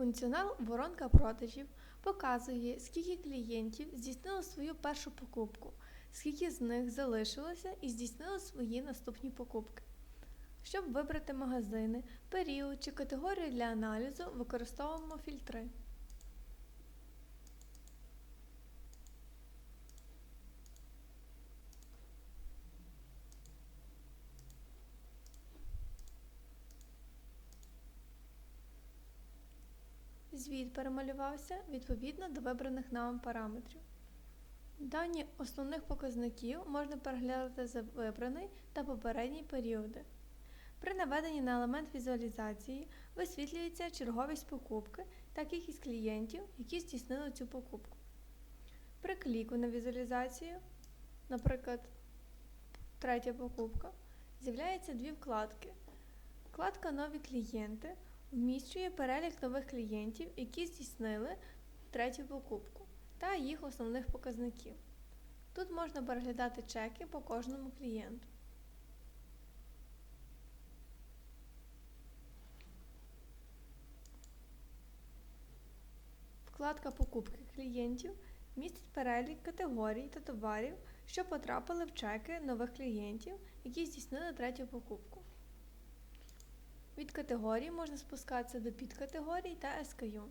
Функціонал воронка продажів показує, скільки клієнтів здійснило свою першу покупку, скільки з них залишилося і здійснило свої наступні покупки. Щоб вибрати магазини, період чи категорію для аналізу, використовуємо фільтри. Звіт перемалювався відповідно до вибраних нами параметрів. Дані основних показників можна переглядати за вибраний та попередній періоди. При наведенні на елемент візуалізації висвітлюється черговість покупки та кількість клієнтів, які здійснили цю покупку. При кліку на візуалізацію, наприклад, третя покупка, з'являються дві вкладки. Вкладка Нові клієнти вміщує перелік нових клієнтів, які здійснили третю покупку та їх основних показників. Тут можна переглядати чеки по кожному клієнту. Вкладка Покупки клієнтів містить перелік категорій та товарів, що потрапили в чеки нових клієнтів, які здійснили третю покупку. Від категорії можна спускатися до підкатегорій та SKU.